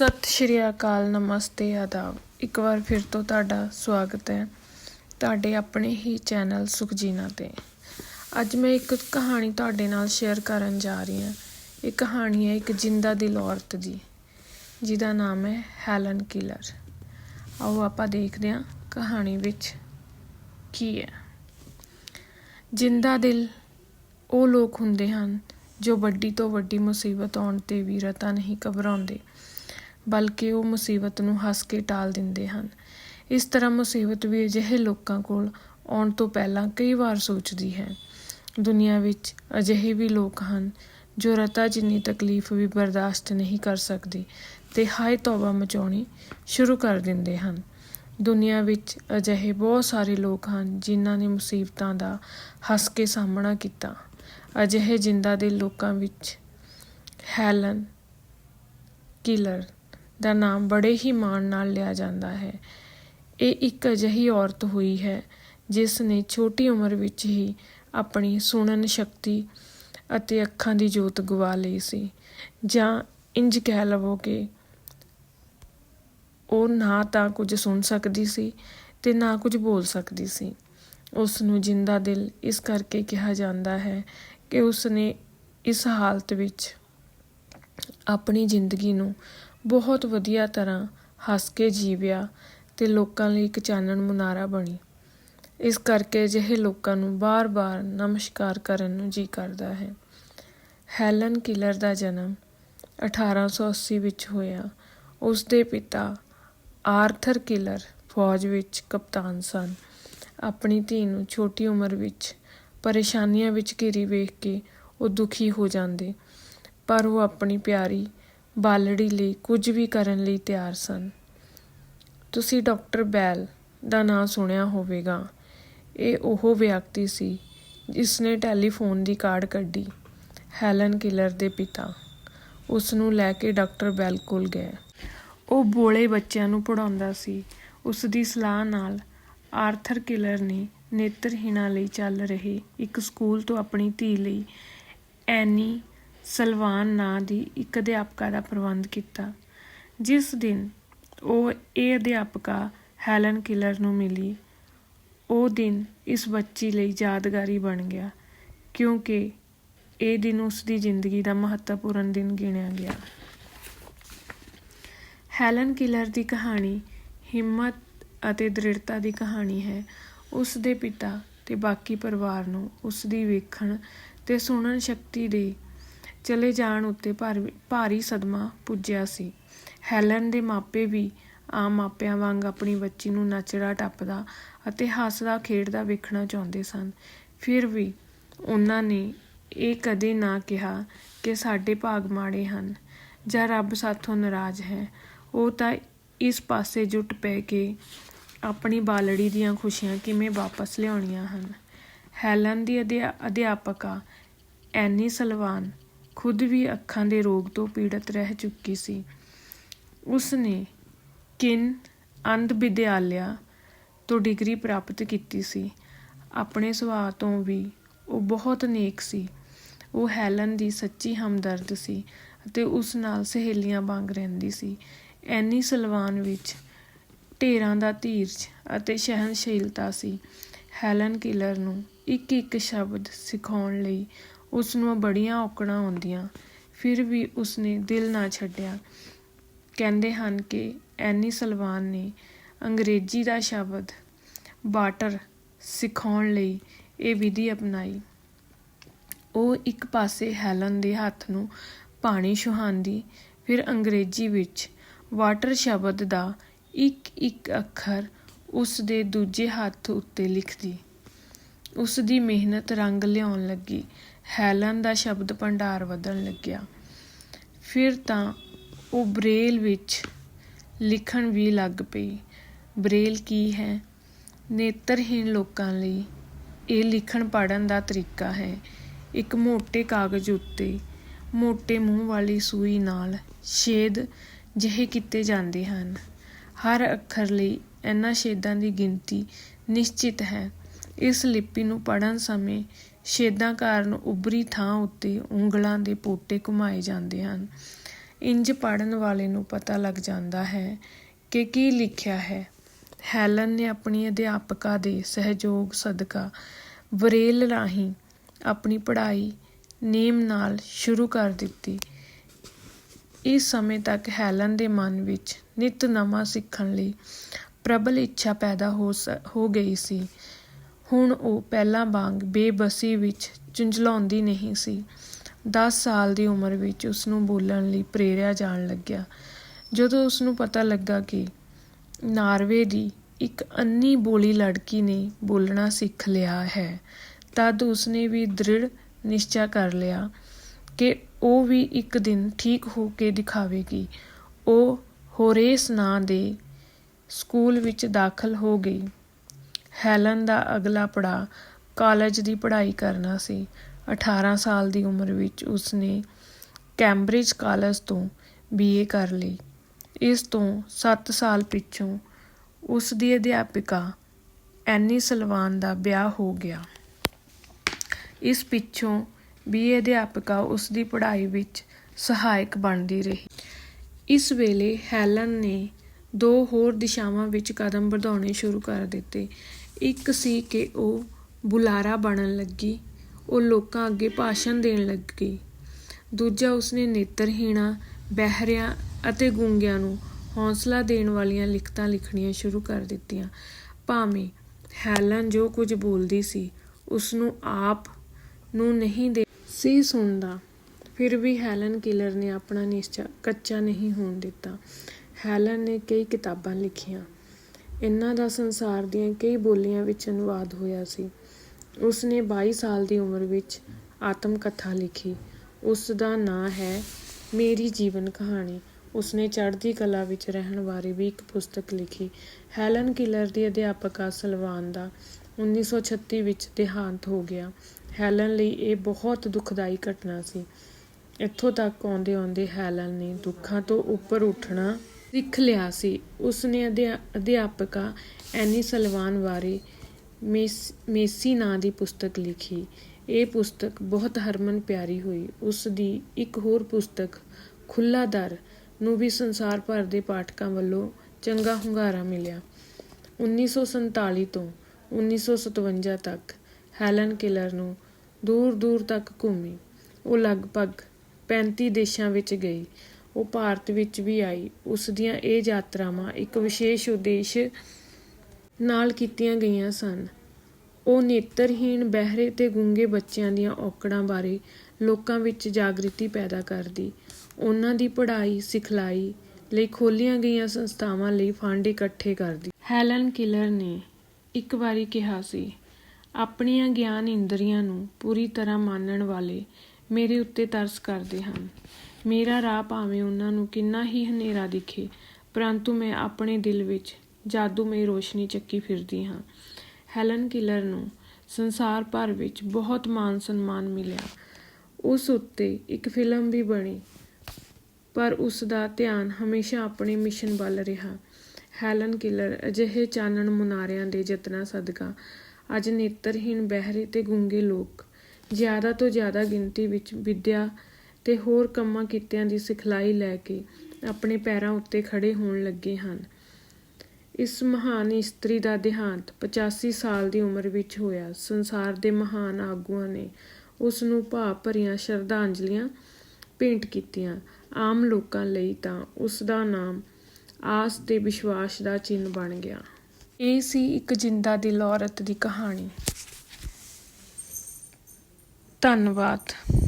ਸਤਿ ਸ਼੍ਰੀ ਅਕਾਲ, ਨਮਸਤੇ, ਆਦਾਬ। ਇੱਕ ਵਾਰ ਫਿਰ ਤੋਂ ਤੁਹਾਡਾ ਸਵਾਗਤ ਹੈ ਤੁਹਾਡੇ ਆਪਣੇ ਹੀ ਚੈਨਲ ਸੁਖਜੀਨਾ ਤੇ। ਅੱਜ ਮੈਂ ਇੱਕ ਕਹਾਣੀ ਤੁਹਾਡੇ ਨਾਲ ਸ਼ੇਅਰ ਕਰਨ ਜਾ ਰਹੀ ਹਾਂ। ਇਹ ਕਹਾਣੀ ਹੈ ਇੱਕ ਜਿੰਦਾ ਦਿਲ ਔਰਤ ਦੀ, ਜਿਹਦਾ ਨਾਮ ਹੈ ਹੈਲਨ ਕਿਲਰ। ਆਓ ਆਪਾਂ ਦੇਖਦੇ ਹਾਂ ਕਹਾਣੀ ਵਿੱਚ ਕੀ ਹੈ। ਜਿੰਦਾ ਦਿਲ ਉਹ ਲੋਕ ਹੁੰਦੇ ਹਨ ਜੋ ਵੱਡੀ ਤੋਂ ਵੱਡੀ ਮੁਸੀਬਤ ਆਉਣ ਤੇ ਵੀ ਰਤਾ ਨਹੀਂ ਘਬਰਾਉਂਦੇ। ਬਲਕਿ ਉਹ ਮੁਸੀਬਤ ਨੂੰ ਹੱਸ ਕੇ ਟਾਲ ਦਿੰਦੇ ਹਨ। ਇਸ ਤਰ੍ਹਾਂ ਮੁਸੀਬਤ ਵੀ ਅਜਿਹੇ ਲੋਕਾਂ ਕੋਲ ਆਉਣ ਤੋਂ ਪਹਿਲਾਂ ਕਈ ਵਾਰ ਸੋਚਦੀ ਹੈ। ਦੁਨੀਆ ਵਿੱਚ ਅਜਿਹੇ ਵੀ ਲੋਕ ਹਨ ਜੋ ਰਤਾ ਜਿੰਨੀ ਤਕਲੀਫ ਵੀ ਬਰਦਾਸ਼ਤ ਨਹੀਂ ਕਰ ਸਕਦੇ ਤੇ ਹਾਏ ਤੌਬਾ ਮਚਾਉਣੀ ਸ਼ੁਰੂ ਕਰ ਦਿੰਦੇ ਹਨ। ਦੁਨੀਆ ਵਿੱਚ ਅਜਿਹੇ ਬਹੁਤ ਸਾਰੇ ਲੋਕ ਹਨ ਜਿਨ੍ਹਾਂ ਨੇ ਮੁਸੀਬਤਾਂ ਦਾ ਹੱਸ ਕੇ ਸਾਹਮਣਾ ਕੀਤਾ। ਅਜਿਹੇ ਜਿੰਦਾ ਦੇ ਲੋਕਾਂ ਵਿੱਚ ਹੈਲਨ ਕਿਲਰ ਦਾ ਨਾਮ ਬੜੇ ਹੀ ਮਾਣ ਨਾਲ ਲਿਆ ਜਾਂਦਾ ਹੈ। ਇਹ ਇੱਕ ਅਜਿਹੀ ਔਰਤ ਹੋਈ ਹੈ, ਜਿਸ ਨੇ ਛੋਟੀ ਉਮਰ ਵਿੱਚ ਹੀ ਆਪਣੀ ਸੁਣਨ ਸ਼ਕਤੀ ਅਤੇ ਅੱਖਾਂ ਦੀ ਜੋਤ ਗਵਾ ਲਈ ਸੀ। ਜਾਂ ਇੰਜ ਕਹਿ ਲਵੋ ਕਿ ਉਹ ਨਾ ਤਾਂ ਕੁਝ ਸੁਣ ਸਕਦੀ ਸੀ ਤੇ ਨਾ ਕੁਝ ਬੋਲ ਸਕਦੀ ਸੀ। ਉਸ ਨੂੰ ਜਿੰਦਾ ਦਿਲ ਇਸ ਕਰਕੇ ਕਿਹਾ ਜਾਂਦਾ ਹੈ ਕਿ ਉਸ ਨੇ ਇਸ ਹਾਲਤ ਵਿੱਚ ਆਪਣੀ ਜ਼ਿੰਦਗੀ ਨੂੰ ਬਹੁਤ ਵਧੀਆ ਤਰ੍ਹਾਂ ਹੱਸ ਕੇ ਜੀਵਿਆ ਤੇ ਲੋਕਾਂ ਲਈ ਇੱਕ ਚਾਨਣ ਮੁਨਾਰਾ ਬਣੀ। ਇਸ ਕਰਕੇ ਅਜਿਹੇ ਲੋਕਾਂ ਨੂੰ ਬਾਰ-ਬਾਰ ਨਮਸਕਾਰ ਕਰਨ ਨੂੰ ਜੀ ਕਰਦਾ ਹੈ। ਹੈਲਨ ਕਿਲਰ ਦਾ ਜਨਮ 1880 ਵਿੱਚ ਹੋਇਆ। ਉਸ ਦੇ ਪਿਤਾ ਆਰਥਰ ਕਿਲਰ ਫੌਜ ਵਿੱਚ ਕਪਤਾਨ ਸਨ। ਆਪਣੀ ਧੀ ਨੂੰ ਛੋਟੀ ਉਮਰ ਵਿੱਚ ਪਰੇਸ਼ਾਨੀਆਂ ਵਿੱਚ ਘਿਰੀ ਵੇਖ ਕੇ ਉਹ ਦੁਖੀ ਹੋ ਜਾਂਦੇ, ਪਰ ਉਹ ਆਪਣੀ ਪਿਆਰੀ ਬਾਲੜੀ ਲਈ ਕੁਝ ਵੀ ਕਰਨ ਲਈ ਤਿਆਰ ਸਨ। ਤੁਸੀਂ ਡਾਕਟਰ ਬੈਲ ਦਾ ਨਾਮ ਸੁਣਿਆ ਹੋਵੇਗਾ। ਇਹ ਉਹ ਵਿਅਕਤੀ ਸੀ ਜਿਸ ਨੇ ਟੈਲੀਫੋਨ ਦੀ ਕਾਰਡ ਕੱਢੀ, ਹੈਲਨ ਕਿਲਰ ਦੇ ਪਿਤਾ। ਉਸ ਨੂੰ ਲੈ ਕੇ ਡਾਕਟਰ ਬੈਲ ਕੋਲ ਗਏ। ਉਹ ਬੋਲੇ ਬੱਚਿਆਂ ਨੂੰ ਪੜਾਉਂਦਾ ਸੀ। ਉਸ ਦੀ ਸਲਾਹ ਨਾਲ ਆਰਥਰ ਕਿਲਰ ਨੇ ਨੇਤਰਹੀਣਾਂ ਲਈ ਚੱਲ ਰਹੇ ਇੱਕ ਸਕੂਲ ਤੋਂ ਆਪਣੀ ਧੀ ਲਈ ਐਨੀ ਸਲਵਾਨ ਨਾਂ ਦੀ ਇੱਕ ਅਧਿਆਪਕਾ ਦਾ ਪ੍ਰਬੰਧ ਕੀਤਾ, ਜਿਸ ਦਿਨ ਉਹ ਇਹ ਅਧਿਆਪਕਾ ਹੈਲਨ ਕਿਲਰ ਨੂੰ ਮਿਲੀ। ਉਹ ਦਿਨ ਇਸ ਬੱਚੀ ਲਈ ਯਾਦਗਾਰੀ ਬਣ ਗਿਆ, ਕਿਉਂਕਿ ਇਹ ਦਿਨ ਉਸ ਦੀ ਜ਼ਿੰਦਗੀ ਦਾ ਮਹੱਤਵਪੂਰਨ ਦਿਨ ਗਿਣਿਆ ਗਿਆ। ਹੈਲਨ ਕਿਲਰ ਦੀ ਕਹਾਣੀ ਹਿੰਮਤ ਅਤੇ ਦ੍ਰਿੜਤਾ ਦੀ ਕਹਾਣੀ ਹੈ। ਉਸ ਦੇ ਪਿਤਾ ਤੇ ਬਾਕੀ ਪਰਿਵਾਰ ਨੂੰ ਉਸ ਦੀ ਵੇਖਣ ਤੇ ਸੁਣਨ ਸ਼ਕਤੀ ਦੇ ਚਲੇ ਜਾਣ ਉੱਤੇ ਭਾਰੀ ਸਦਮਾ ਪੁੱਜਿਆ ਸੀ। ਹੈਲਨ ਦੇ ਮਾਪੇ ਵੀ ਆਮ ਮਾਪਿਆਂ ਵਾਂਗ ਆਪਣੀ ਬੱਚੀ ਨੂੰ ਨੱਚਦਾ, ਟੱਪਦਾ ਅਤੇ ਹੱਸਦਾ, ਖੇਡਦਾ ਵੇਖਣਾ ਚਾਹੁੰਦੇ ਸਨ। ਫਿਰ ਵੀ ਉਹਨਾਂ ਨੇ ਇਹ ਕਦੇ ਨਾ ਕਿਹਾ ਕਿ ਸਾਡੇ ਭਾਗ ਮਾੜੇ ਹਨ ਜਾਂ ਰੱਬ ਸਾਥੋਂ ਨਾਰਾਜ਼ ਹੈ। ਉਹ ਤਾਂ ਇਸ ਪਾਸੇ ਜੁਟ ਪੈ ਕੇ ਆਪਣੀ ਬਾਲੜੀ ਦੀਆਂ ਖੁਸ਼ੀਆਂ ਕਿਵੇਂ ਵਾਪਸ ਲਿਆਉਣੀਆਂ ਹਨ। ਹੈਲਨ ਦੀ ਅਧਿਆਪਕਾ ਐਨੀ ਸਲਵਾਨ ਖੁਦ ਵੀ ਅੱਖਾਂ ਦੇ ਰੋਗ ਤੋਂ ਪੀੜਤ ਰਹਿ ਚੁੱਕੀ ਸੀ। ਉਸ ਨੇ ਕਿਨ ਅੰਧ ਵਿਦਿਆਲਿਆ ਤੋਂ ਡਿਗਰੀ ਪ੍ਰਾਪਤ ਕੀਤੀ ਸੀ। ਆਪਣੇ ਸੁਭਾਅ ਤੋਂ ਵੀ ਉਹ ਬਹੁਤ ਨੇਕ ਸੀ। ਉਹ ਹੈਲਨ ਦੀ ਸੱਚੀ ਹਮਦਰਦ ਸੀ ਅਤੇ ਉਸ ਨਾਲ ਸਹੇਲੀਆਂ ਵਾਂਗ ਰਹਿੰਦੀ ਸੀ। ਐਨੀ ਸਲਵਾਨ ਵਿੱਚ ਢੇਰਾਂ ਦਾ ਧੀਰਜ ਅਤੇ ਸਹਿਨਸ਼ੀਲਤਾ ਸੀ। ਹੈਲਨ ਕਿਲਰ ਨੂੰ ਇੱਕ ਇੱਕ ਸ਼ਬਦ ਸਿਖਾਉਣ ਲਈ ਉਸ ਨੂੰ ਬੜੀਆਂ ਔਕੜਾਂ ਆਉਂਦੀਆਂ। ਫਿਰ ਵੀ ਉਸ ਨੇ ਦਿਲ ਨਾ ਛੱਡਿਆ। ਕਹਿੰਦੇ ਹਨ ਕਿ ਐਨੀ ਸਲਵਾਨ ਨੇ ਅੰਗਰੇਜ਼ੀ ਦਾ ਸ਼ਬਦ ਬਾਟਰ ਸਿਖਾਉਣ ਲਈ ਇਹ ਵਿਧੀ ਅਪਣਾਈ। ਉਹ ਇੱਕ ਪਾਸੇ ਹੈਲਨ ਦੇ ਹੱਥ ਨੂੰ ਪਾਣੀ ਸੁਹਾਂਦੀ ਫਿਰ ਅੰਗਰੇਜ਼ੀ ਵਿੱਚ ਵਾਟਰ ਸ਼ਬਦ ਦਾ ਇੱਕ ਇੱਕ ਅੱਖਰ ਉਸ ਦੇ ਦੂਜੇ ਹੱਥ ਉੱਤੇ ਲਿਖਦੀ। ਉਸ ਦੀ ਮਿਹਨਤ ਰੰਗ ਲਿਆਉਣ ਲੱਗੀ। ਹੈਲਨ ਦਾ ਸ਼ਬਦ ਭੰਡਾਰ ਵਧਣ ਲੱਗਿਆ। ਫਿਰ ਤਾਂ ਉਹ ਬ੍ਰੇਲ ਵਿੱਚ ਲਿਖਣ ਵੀ ਲੱਗ ਪਈ। ਬ੍ਰੇਲ ਕੀ ਹੈ? ਨੇਤਰਹੀਣ ਲੋਕਾਂ ਲਈ ਇਹ ਲਿਖਣ ਪੜਨ ਦਾ ਤਰੀਕਾ ਹੈ। ਇੱਕ ਮੋٹے ਕਾਗਜ਼ ਉੱਤੇ ਮੋٹے ਮੂੰਹ ਵਾਲੀ ਸੂਈ ਨਾਲ ਛੇਦ ਜਿਹੇ ਕੀਤੇ ਜਾਂਦੇ ਹਨ। ਹਰ ਅੱਖਰ ਲਈ ਇਹਨਾਂ ਛੇਦਾਂ ਦੀ ਗਿਣਤੀ ਨਿਸ਼ਚਿਤ ਹੈ। ਇਸ ਲਿਪੀ ਨੂੰ ਪੜ੍ਹਨ ਸਮੇਂ ਛੇਦਾਂ ਕਾਰਨ ਉਭਰੀ ਥਾਂ ਉੱਤੇ ਉਂਗਲਾਂ ਦੇ ਪੋਟੇ ਘੁਮਾਏ ਜਾਂਦੇ ਹਨ। ਇੰਜ ਪੜ੍ਹਨ ਵਾਲੇ ਨੂੰ ਪਤਾ ਲੱਗ ਜਾਂਦਾ ਹੈ ਕਿ ਕੀ ਲਿਖਿਆ ਹੈ। ਹੈਲਨ ਨੇ ਆਪਣੀ ਅਧਿਆਪਕਾ ਦੇ ਸਹਿਯੋਗ ਸਦਕਾ ਵਰੇਲ ਰਾਹੀਂ ਆਪਣੀ ਪੜ੍ਹਾਈ ਨੇਮ ਨਾਲ ਸ਼ੁਰੂ ਕਰ ਦਿੱਤੀ। ਇਸ ਸਮੇਂ ਤੱਕ ਹੈਲਨ ਦੇ ਮਨ ਵਿੱਚ ਨਿਤ ਨਵਾਂ ਸਿੱਖਣ ਲਈ ਪ੍ਰਬਲ ਇੱਛਾ ਪੈਦਾ ਹੋ ਸ- ਹੋ ਗਈ ਸੀ। ਹੁਣ ਉਹ ਪਹਿਲਾਂ ਵਾਂਗ ਬੇਬਸੀ ਵਿੱਚ ਝੁੰਝਲਾਉਂਦੀ ਨਹੀਂ ਸੀ। 10 ਸਾਲ ਦੀ ਉਮਰ ਵਿੱਚ ਉਸ ਨੂੰ ਬੋਲਣ ਲਈ ਪ੍ਰੇਰਿਆ ਜਾਣ ਲੱਗਿਆ। ਜਦੋਂ ਉਸ ਨੂੰ ਪਤਾ ਲੱਗਾ ਕਿ ਨਾਰਵੇ ਦੀ ਇੱਕ ਅੰਨੀ ਬੋਲੀ ਲੜਕੀ ਨੇ ਬੋਲਣਾ ਸਿੱਖ ਲਿਆ ਹੈ, ਤਦ ਉਸਨੇ ਵੀ ਦ੍ਰਿੜ ਨਿਸ਼ਚਾ ਕਰ ਲਿਆ ਕਿ ਉਹ ਵੀ ਇੱਕ ਦਿਨ ਠੀਕ ਹੋ ਕੇ ਦਿਖਾਵੇਗੀ। ਉਹ ਹੋਰੇਸ ਨਾਂ ਦੇ ਸਕੂਲ ਵਿੱਚ ਦਾਖਲ ਹੋ ਗਈ। ਹੈਲਨ ਦਾ ਅਗਲਾ ਪੜਾਅ ਕਾਲਜ ਦੀ ਪੜ੍ਹਾਈ ਕਰਨਾ ਸੀ। 18 ਸਾਲ ਦੀ ਉਮਰ ਵਿੱਚ ਉਸਨੇ ਕੈਂਬਰਿਜ ਕਾਲਜ ਤੋਂ ਬੀਏ ਕਰ ਲਈ। ਇਸ ਤੋਂ 7 ਸਾਲ ਪਿੱਛੋਂ ਉਸ ਦੀ ਅਧਿਆਪਿਕਾ ਐਨੀ ਸਲਵਾਨ ਦਾ ਵਿਆਹ ਹੋ ਗਿਆ। ਇਸ ਪਿੱਛੋਂ ਬੀਏ ਅਧਿਆਪਕਾ ਉਸ ਦੀ ਪੜ੍ਹਾਈ ਵਿੱਚ ਸਹਾਇਕ ਬਣਦੀ ਰਹੀ। ਇਸ ਵੇਲੇ ਹੈਲਨ ਨੇ ਦੋ ਹੋਰ ਦਿਸ਼ਾਵਾਂ ਵਿੱਚ ਕਦਮ ਵਧਾਉਣੇ ਸ਼ੁਰੂ ਕਰ ਦਿੱਤੇ। ਇੱਕ ਸੀ ਕਿ ਉਹ ਬੁਲਾਰਾ ਬਣਨ ਲੱਗੀ, ਉਹ ਲੋਕਾਂ ਅੱਗੇ ਭਾਸ਼ਣ ਦੇਣ ਲੱਗੀ। ਦੂਜਾ ਉਸਨੇ ਨੇਤਰਹੀਣਾਂ, ਬਹਿਰਿਆਂ ਅਤੇ ਗੂੰਗਿਆਂ ਨੂੰ ਹੌਸਲਾ ਦੇਣ ਵਾਲੀਆਂ ਲਿਖਤਾਂ ਲਿਖਣੀਆਂ ਸ਼ੁਰੂ ਕਰ ਦਿੱਤੀਆਂ। ਭਾਵੇਂ ਹੈਲਨ ਜੋ ਕੁਝ ਬੋਲਦੀ ਸੀ ਉਸ ਨੂੰ ਆਪ ਨੂੰ ਨਹੀਂ ਦੇ ਸੀ ਸੁਣਦਾ, ਫਿਰ ਵੀ ਹੈਲਨ ਕਿਲਰ ਨੇ ਆਪਣਾ ਨਿਸ਼ਚਾ ਕੱਚਾ ਨਹੀਂ ਹੋਣ ਦਿੱਤਾ। ਹੈਲਨ ਨੇ ਕਈ ਕਿਤਾਬਾਂ ਲਿਖੀਆਂ। ਇਹਨਾਂ ਦਾ ਸੰਸਾਰ ਦੀਆਂ ਕਈ ਬੋਲੀਆਂ ਵਿੱਚ ਅਨੁਵਾਦ ਹੋਇਆ ਸੀ। ਉਸ ਨੇ 22 ਸਾਲ ਦੀ ਉਮਰ ਵਿੱਚ ਆਤਮ ਕਥਾ ਲਿਖੀ। ਉਸ ਦਾ ਨਾਂ ਹੈ ਮੇਰੀ ਜੀਵਨ ਕਹਾਣੀ। ਉਸਨੇ ਚੜ੍ਹਦੀ ਕਲਾ ਵਿੱਚ ਰਹਿਣ ਬਾਰੇ ਵੀ ਇੱਕ ਪੁਸਤਕ ਲਿਖੀ। ਹੈਲਨ ਕਿਲਰ ਦੀ ਅਧਿਆਪਕਾ ਸਲਵਾਨ ਦਾ 1936 ਵਿੱਚ ਦੇਹਾਂਤ ਹੋ ਗਿਆ। ਹੈਲਨ ਲਈ ਇਹ ਬਹੁਤ ਦੁਖਦਾਈ ਘਟਨਾ ਸੀ। ਇੱਥੋਂ ਤੱਕ ਆਉਂਦੇ ਆਉਂਦੇ ਹੈਲਨ ਨੇ ਦੁੱਖਾਂ ਤੋਂ ਉੱਪਰ ਉੱਠਣਾ ਸਿੱਖ ਲਿਆ ਸੀ। ਉਸਨੇ ਅਧਿਆ- ਅਧਿਆਪਕਾ ਐਨੀ ਸਲਵਾਨ ਬਾਰੇ ਮੇਸ- ਮੇਸੀ ਨਾਂ ਦੀ ਪੁਸਤਕ ਲਿਖੀ। ਇਹ ਪੁਸਤਕ ਬਹੁਤ ਹਰਮਨ ਪਿਆਰੀ ਹੋਈ। ਉਸ ਦੀ ਇੱਕ ਹੋਰ ਪੁਸਤਕ ਖੁੱਲਾ ਦਰ, ਨੂੰ ਵੀ ਸੰਸਾਰ ਭਰ ਦੇ ਪਾਠਕਾਂ ਵੱਲੋਂ ਚੰਗਾ ਹੁੰਗਾਰਾ ਮਿਲਿਆ। 1947 ਤੋਂ 1957 ਤੱਕ ਹੈਲਨ ਕਿਲਰ ਨੂੰ ਦੂਰ ਦੂਰ ਤੱਕ ਘੁੰਮੀ। ਉਹ ਲਗਭਗ 35 ਦੇਸ਼ਾਂ ਵਿੱਚ ਗਈ। ਉਹ ਭਾਰਤ ਵਿੱਚ ਵੀ ਆਈ। ਉਸ ਦੀਆਂ ਇਹ ਯਾਤਰਾਵਾਂ ਇੱਕ ਵਿਸ਼ੇਸ਼ ਉਦੇਸ਼ ਨਾਲ ਕੀਤੀਆਂ ਗਈਆਂ ਸਨ। ਉਹ ਨੇਤਰਹੀਣ ਬਹਿਰੇ ਤੇ ਗੂੰਗੇ ਬੱਚਿਆਂ ਦੀਆਂ ਔਕੜਾਂ ਬਾਰੇ ਲੋਕਾਂ ਵਿੱਚ ਜਾਗ੍ਰਿਤੀ ਪੈਦਾ ਕਰਦੀ। ਉਹਨਾਂ ਦੀ ਪੜ੍ਹਾਈ, ਸਿਖਲਾਈ ਲਈ ਖੋਲੀਆਂ ਗਈਆਂ ਸੰਸਥਾਵਾਂ ਲਈ ਫੰਡ ਇਕੱਠੇ ਕਰਦੀ। ਹੈਲਨ ਕਿਲਰ ਨੇ ਇੱਕ ਵਾਰੀ ਕਿਹਾ ਸੀ, ਆਪਣੀਆਂ ਗਿਆਨ ਇੰਦਰੀਆਂ ਨੂੰ ਪੂਰੀ ਤਰ੍ਹਾਂ ਮੰਨਣ ਵਾਲੇ ਮੇਰੇ ਉੱਤੇ ਤਰਸ ਕਰਦੇ ਹਨ। ਮੇਰਾ ਰਾਹ ਭਾਵੇਂ ਉਹਨਾਂ ਨੂੰ ਕਿੰਨਾ ਹੀ ਹਨੇਰਾ ਦਿਖੇ, ਪਰੰਤੂ ਮੈਂ ਆਪਣੇ ਦਿਲ ਵਿੱਚ ਜਾਦੂਮਈ ਰੋਸ਼ਨੀ ਚੱਕੀ ਫਿਰਦੀ ਹਾਂ। ਹੈਲਨ ਕਿਲਰ ਨੂੰ ਸੰਸਾਰ ਭਰ ਵਿੱਚ ਬਹੁਤ ਮਾਨ ਸਨਮਾਨ ਮਿਲਿਆ। ਉਸ ਉੱਤੇ ਇੱਕ ਫਿਲਮ ਵੀ ਬਣੀ, ਪਰ ਉਸ ਦਾ ਧਿਆਨ ਹਮੇਸ਼ਾ ਆਪਣੇ ਮਿਸ਼ਨ ਵੱਲ ਰਿਹਾ। ਹੈਲਨ ਕਿਲਰ ਅਜਿਹੇ ਚਾਨਣ ਮੁਨਾਰਿਆਂ ਦੇ ਯਤਨਾਂ ਸਦਕਾ ਅੱਜ ਨੇਤਰਹੀਣ ਬਹਿਰੇ ਤੇ ਗੁੰਗੇ ਲੋਕ ਜ਼ਿਆਦਾ ਤੋਂ ਜ਼ਿਆਦਾ ਗਿਣਤੀ ਵਿੱਚ ਵਿੱਦਿਆ ਤੇ ਹੋਰ ਕੰਮਾਂ ਕਿੱਤਿਆਂ ਦੀ ਸਿਖਲਾਈ ਲੈ ਕੇ ਆਪਣੇ ਪੈਰਾਂ ਉੱਤੇ ਖੜੇ ਹੋਣ ਲੱਗੇ ਹਨ। ਇਸ ਮਹਾਨ ਇਸਤਰੀ ਦਾ ਦੇਹਾਂਤ 85 ਸਾਲ ਦੀ ਉਮਰ ਵਿੱਚ ਹੋਇਆ। ਸੰਸਾਰ ਦੇ ਮਹਾਨ ਆਗੂਆਂ ਨੇ ਉਸ ਨੂੰ ਭਾਵ ਭਰੀਆਂ ਸ਼ਰਧਾਂਜਲੀਆਂ ਭੇਂਟ ਕੀਤੀਆਂ। ਆਮ ਲੋਕਾਂ ਲਈ ਤਾਂ ਉਸ ਦਾ ਨਾਮ ਆਸ ਤੇ ਵਿਸ਼ਵਾਸ ਦਾ ਚਿੰਨ੍ਹ ਬਣ ਗਿਆ। ਇਹ ਸੀ ਇੱਕ ਜਿੰਦਾ ਦਿਲ ਔਰਤ ਦੀ ਕਹਾਣੀ। ਧੰਨਵਾਦ।